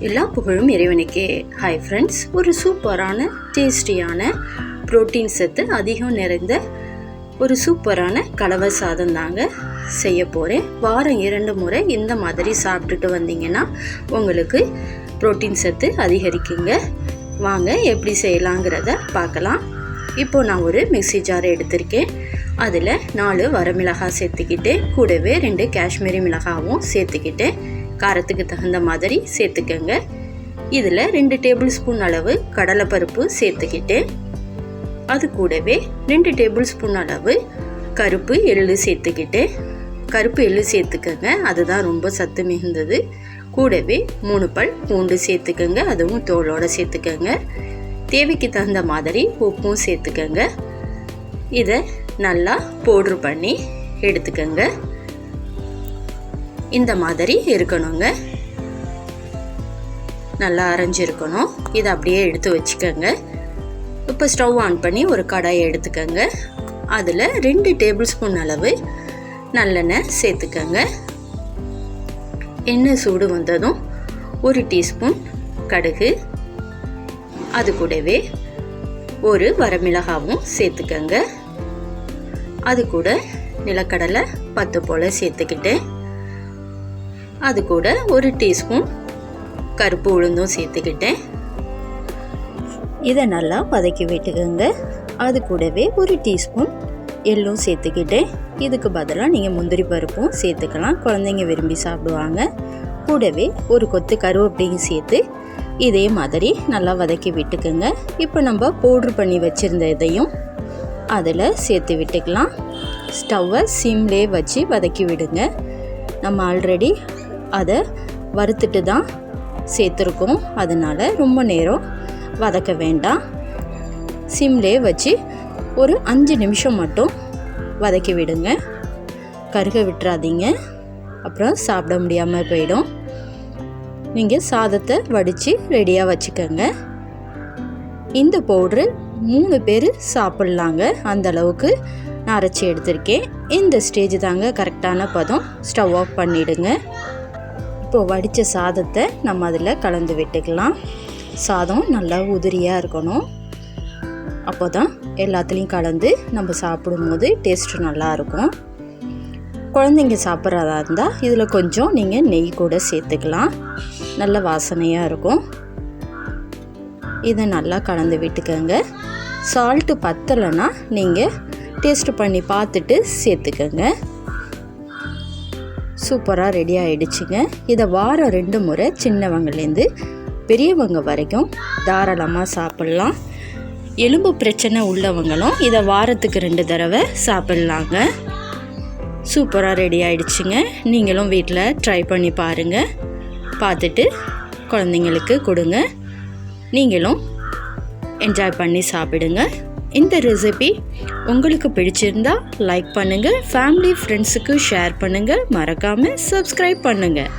எல்லா புகழும் இறைவனுக்கே. ஹாய் ஃப்ரெண்ட்ஸ் ஒரு சூப்பரான டேஸ்டியான புரோட்டீன் சத்து அதிகம் நிறைந்த ஒரு சூப்பரான கலவை சாதம் தாங்க செய்ய போகிறேன் வாரம் இரண்டு முறை இந்த மாதிரி சாப்பிட்டுட்டு வந்தீங்கன்னா உங்களுக்கு புரோட்டீன் சத்து அதிகரிக்குங்க. வாங்க எப்படி செய்யலாங்கிறத பார்க்கலாம். இப்போ நான் ஒரு மிக்ஸி ஜார் எடுத்திருக்கேன். அதில் நாலு வரமிளகாய் சேர்த்துக்கிட்டு கூடவே ரெண்டு காஷ்மீரி மிளகாவும் சேர்த்துக்கிட்டேன். காரத்துக்கு தகுந்த மாதிரி சேர்த்துக்கங்க. இதில் ரெண்டு டேபிள் ஸ்பூன் அளவு கடலைப்பருப்பு சேர்த்துக்கிட்டு அது கூடவே ரெண்டு டேபிள் ஸ்பூன் அளவு கருப்பு எள்ளு சேர்த்துக்கிட்டு கருப்பு எள்ளு சேர்த்துக்கங்க. அதுதான் ரொம்ப சத்து மிகுந்தது. கூடவே மூணு பல் பூண்டு சேர்த்துக்கங்க. அதுவும் தோலோடு சேர்த்துக்கங்க. தேவைக்கு தகுந்த மாதிரி உப்பும் சேர்த்துக்கங்க. இதை நல்லா பவுட்ரு பண்ணி எடுத்துக்கோங்க. இந்த மாதிரி இருக்கணுங்க. நல்லா அரைஞ்சிருக்கணும். இதை அப்படியே எடுத்து வச்சுக்கோங்க. இப்போ ஸ்டவ் ஆன் பண்ணி ஒரு கடாயை எடுத்துக்கோங்க. அதில் ரெண்டு டேபிள் ஸ்பூன் அளவு நல்லெண்ணெய் சேர்த்துக்கோங்க. எண்ணெய் சூடு வந்ததும் ஒரு டீஸ்பூன் கடுகு. அது கூடவே ஒரு வரமிளகாவும் சேர்த்துக்கோங்க. அது கூட நிலக்கடலை பத்து போல் சேர்த்துக்கிட்டேன் அது கூட ஒரு டீஸ்பூன் கருப்பு உளுந்தும் சேர்த்துக்கிட்டேன். இதை நல்லா வதக்கி விட்டுக்கோங்க. அது கூடவே ஒரு டீஸ்பூன் எள்ளும் சேர்த்துக்கிட்டேன். இதுக்கு பதிலாக நீங்கள் முந்திரி பருப்பும் சேர்த்துக்கலாம். குழந்தைங்க விரும்பி சாப்பிடுவாங்க. கூடவே ஒரு கொத்து கருவேப்பிலையும் சேர்த்து இதே மாதிரி நல்லா வதக்கி விட்டுக்குங்க. இப்போ நம்ம பவுட்ரு பண்ணி வச்சுருந்த இதையும் அதில் சேர்த்து விட்டுக்கலாம். ஸ்டவ்வை சிம்லே வச்சு வதக்கி விடுங்க. நம்ம ஆல்ரெடி அதை வறுத்துட்டு தான் சேர்த்துருக்கோம். அதனால் ரொம்ப நேரம் வதக்க வேண்டாம். சிம்லே வச்சு ஒரு அஞ்சு நிமிஷம் மட்டும் வதக்கி விடுங்க. கருக விட்டுறாதீங்க. அப்புறம் சாப்பிட முடியாமல் போயிடும். நீங்கள் சாதத்தை வடித்து ரெடியாக வச்சுக்கோங்க. இந்த பவுட்ரு மூணு பேர் சாப்பிட்லாங்க. அந்த அளவுக்கு நான் அரைச்சி எடுத்திருக்கேன். இந்த ஸ்டேஜ் தாங்க கரெக்டான பதம். ஸ்டவ் ஆஃப் பண்ணிவிடுங்க இப்போது வடித்த சாதத்தை நம்ம அதில் கலந்து விட்டுக்கலாம். சாதம் நல்லா உதிரியாக இருக்கணும். அப்போ தான் எல்லாத்துலேயும் கலந்து நம்ம சாப்பிடும்போது டேஸ்ட்டு நல்லாயிருக்கும் குழந்தைங்க சாப்பிட்றதா இருந்தால் இதில் கொஞ்சம் நீங்கள் நெய் கூட சேர்த்துக்கலாம். நல்ல வாசனையாக இருக்கும். இதை நல்லா கலந்து விட்டுக்கோங்க. சால்ட்டு பத்தலைன்னா நீங்கள் டேஸ்ட் பண்ணி பார்த்துட்டு சேர்த்துக்கோங்க. சூப்பராக ரெடி ஆகிடுச்சிங்க இதை வாரம் ரெண்டு முறை சின்னவங்கலேருந்து பெரியவங்க வரைக்கும் தாராளமாக சாப்பிட்லாம். எலும்பு பிரச்சனை உள்ளவங்களும் இதை வாரத்துக்கு ரெண்டு தடவை சாப்பிட்லாங்க. சூப்பராக ரெடி ஆகிடுச்சிங்க நீங்களும் வீட்டில் ட்ரை பண்ணி பாருங்கள் பார்த்துட்டு குழந்தைங்களுக்கு கொடுங்க. நீங்களும் என்ஜாய் பண்ணி சாப்பிடுங்க. இந்த ரெசிபி உங்களுக்கு பிடிச்சிருந்தா லைக் பண்ணுங்கள் ஃபேமிலி ஃப்ரெண்ட்ஸுக்கு ஷேர் பண்ணுங்கள் மறக்காமல் சப்ஸ்கிரைப் பண்ணுங்கள்